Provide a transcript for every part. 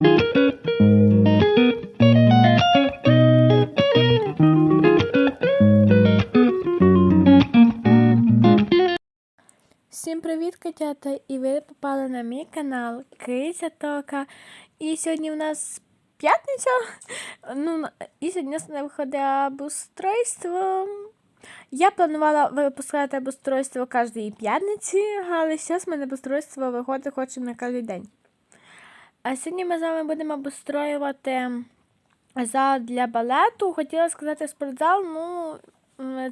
Всім привіт, котята! І ви попали на мій канал Кися Тока. І сьогодні у нас п'ятниця. Ну, і сьогодні у нас не виходить обустройство. Я планувала випускати обустройство кожної п'ятниці, але зараз в мене обустройство виходить хоч на кожен день. А сьогодні ми з вами будемо обустроювати зал для балету. Хотіла сказати спортзал, ну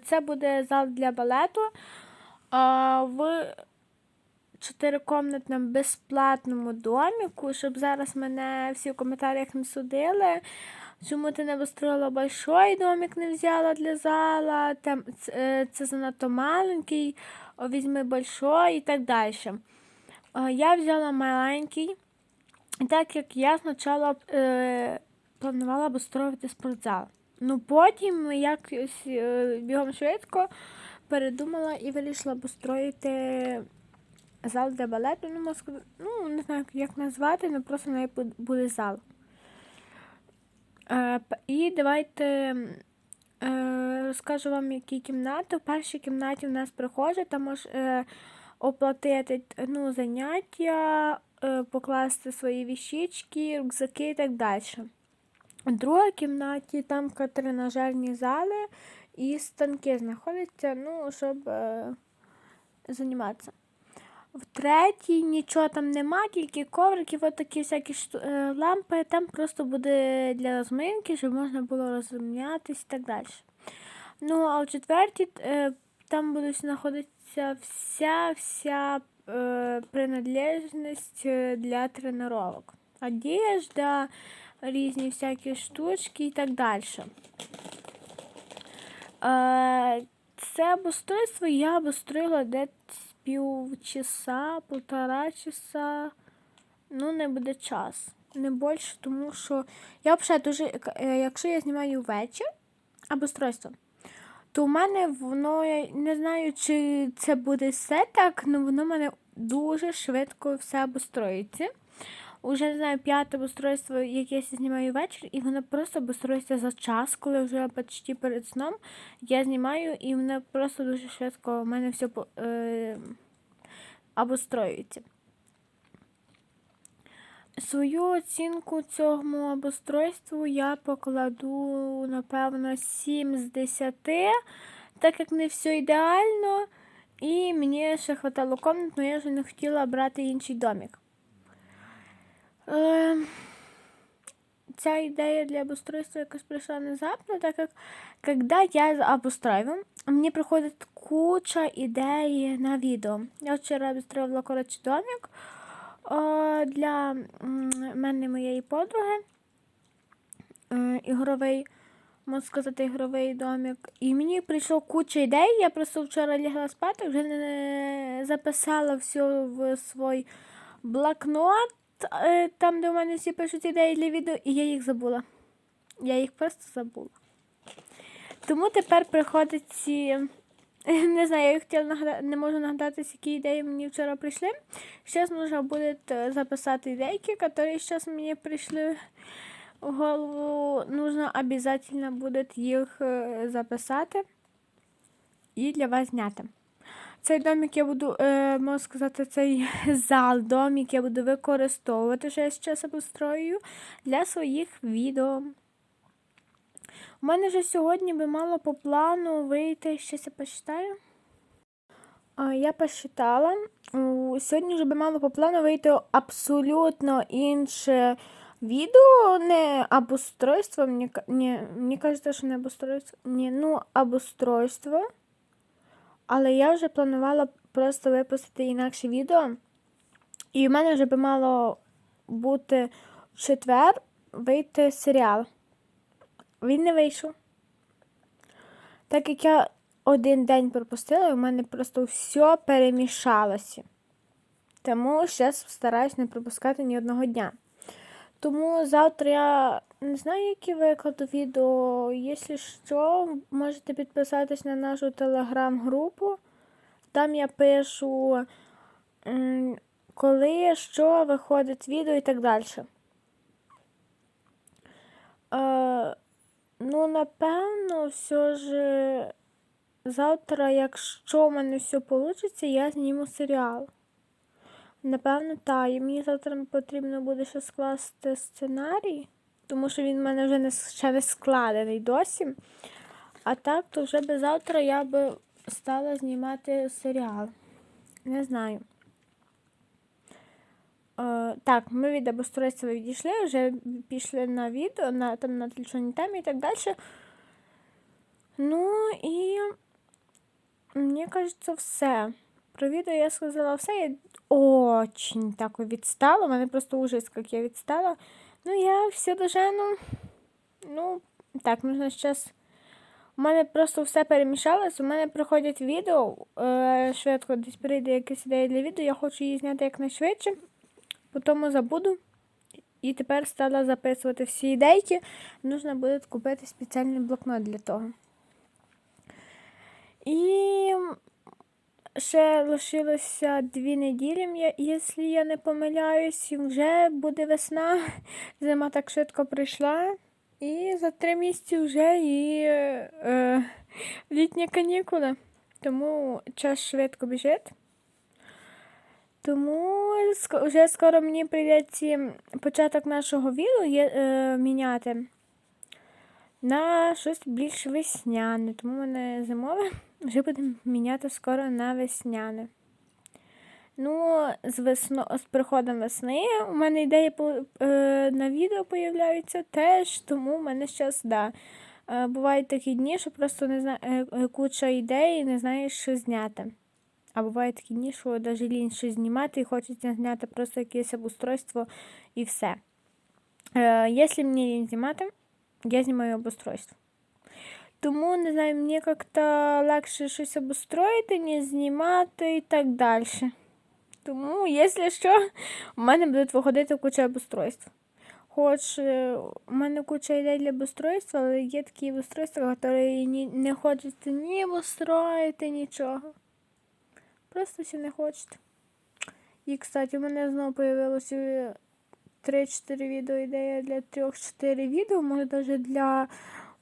це буде зал для балету. В чотирикомнатному безплатному доміку, щоб зараз мене всі в коментарях не судили. Чому ти не построїла большой домик, не взяла для зала, там, ц- е, це занадто маленький, візьми большой і так далі. Я взяла маленький, так як я спочатку е, планувала обустроювати спортзал. Ну потім якось е, бігом швидко передумала і вирішила обустроїти зал для балету. Ну, сказати, ну, не знаю, як назвати, але просто не буде зал. Е, і давайте е, розкажу вам, які кімнати. В першій кімнаті в нас прихожа, там можеш оплатити ну, заняття, покласти свої віщички, рюкзаки і так далі. В другій кімнаті там тренажерні зали і станки знаходяться, ну, щоб е, займатися. В третій нічого там нема, тільки коврики, от такі всякі е, лампи. Там просто буде для розминки, щоб можна було розмінятись і так далі. Ну, а в четвертій е, там буде знаходитися вся е, для тренувань. Одежда, різні всякі штучки і так далі. Е, Це обустройство я обустроїла десь півчаса, полтора часа. Ну, не буде час. Не більше, тому що я взагалі дуже, якщо я знімаю ввечері обустройство, то у мене воно, я не знаю, чи це буде все так, але воно в мене дуже швидко все обустроїться. Уже не знаю, п'яте обустройство, яке я знімаю ввечері, і воно просто обустроїться за час, коли вже почти перед сном я знімаю, і воно просто дуже швидко у мене все е, обустроюється. Свою оцінку цьому обустройству я покладу, напевно, 7 з 10, так як не все ідеально, і мені ще хватало комнат, але я вже не хотіла брати інший домик. Е, Ця ідея для обустройства якось прийшла внезапно, так как когда я обустраиваю, мне приходит куча идей на видео. Я вчора обустроювала, коротше, домик для мене моєї подруги. Е, ігровий, можна сказати, ігровий домик. І мені прийшло куча ідей. Я просто вчора лягла спати, вже не записала все в свій блокнот, е, там, де у мене всі пишуть ідеї для відео, і я їх забула. Я їх просто забула. Тому тепер приходить ці. Не знаю, я хотіла нагадати, не можу нагадати, які ідеї мені вчора прийшли. Зараз нужно буде е, записати ідейки, які зараз мені прийшли в голову. Нужно обязательно буде їх е, записати і для вас зняти. Цей домик я буду, е, можна сказати, цей зал, домик я буду використовувати, що я зараз обустрою для своїх відео. У мене вже сьогодні би мало по плану вийти, щось я посчитаю. Я посчитала. Сьогодні вже би мало по плану вийти абсолютно інше відео, не обустройство. Мені, ні, мені кажеться, що не обустройство. Ні, ну, обустройство. Але я вже планувала просто випустити інакше відео. І в мене вже би мало бути в четвер вийти серіал. Він не вийшов. Так як я один день пропустила, в мене просто все перемішалося. Тому зараз стараюсь не пропускати ні одного дня. Тому завтра я не знаю, які викладу відео. Якщо що, можете підписатись на нашу телеграм-групу. Там я пишу, коли, що виходить відео і так далі. Ну, напевно, все ж е, завтра, якщо в мене все вийде, я зніму серіал. Напевно, так. І мені завтра потрібно буде ще скласти сценарій, тому що він в мене вже не, ще не складений досі. А так, то вже би завтра я би стала знімати серіал. Не знаю. Е, так, ми від обустройства відійшли, вже пішли на відео, на, там, на тлічоній темі і так далі. Ну і мені кажеться, все. Про відео я сказала все. Я очень так відстала. У мене просто ужас, як я відстала. Ну, я все дожену. Ну, так, нужно зараз. У мене просто все перемішалось. У мене приходять відео. Е, швидко десь прийде якась ідея для відео. Я хочу її зняти якнайшвидше. Потім забуду. І тепер стала записувати всі ідейки. Нужно буде купити спеціальний блокнот для того. І ще лишилося дві неділі, якщо я не помиляюсь, і вже буде весна. Зима так швидко прийшла. І за три місяці вже і е, літні канікули. Тому час швидко біжить. Тому вже скоро мені прийдеться початок нашого відео є, е, міняти на щось більш весняне. Тому мене зимове вже будемо міняти скоро на весняне. Ну, з, весно, з приходом весни у мене ідеї е, на відео появляються теж, тому в мене зараз, да. Е, бувають такі дні, що просто не знаю, е, е, куча ідей і не знаєш, що зняти. А бувають такі дні, що навіть лінь щось знімати і хочеться зняти просто якесь обустройство і все. Е, якщо мені лінь знімати, я знімаю обустройство. Тому, не знаю, мені як-то легше щось обустроїти, ніж знімати і так далі. Тому, якщо що, у мене будуть виходити куча обустройств. Хоч е, у мене куча ідей для обустройства, але є такі обустройства, які не хочеться ні обустроїти, нічого. Просто всі не хочете. І, кстати, у мене знову з'явилося 3-4 відео ідея для 3-4 відео, може навіть для,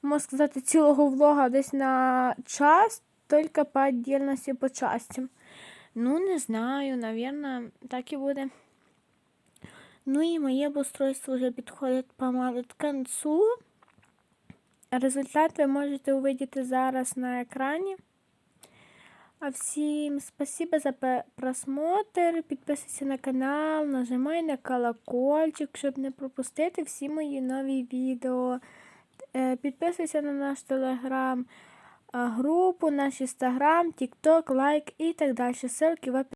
можна сказати, цілого влога десь на час, тільки по отдельності по частям. Ну, не знаю, наверное, так і буде. Ну і моє обустройство вже підходить помалу к концу. Результат ви можете увидіти зараз на екрані. А всім спасибо за просмотр. Підписуйся на канал, нажимай на колокольчик, щоб не пропустити всі мої нові відео. Е, Підписуйся на наш телеграм, групу, наш інстаграм, тікток, лайк і так далі. Ссылки в описі.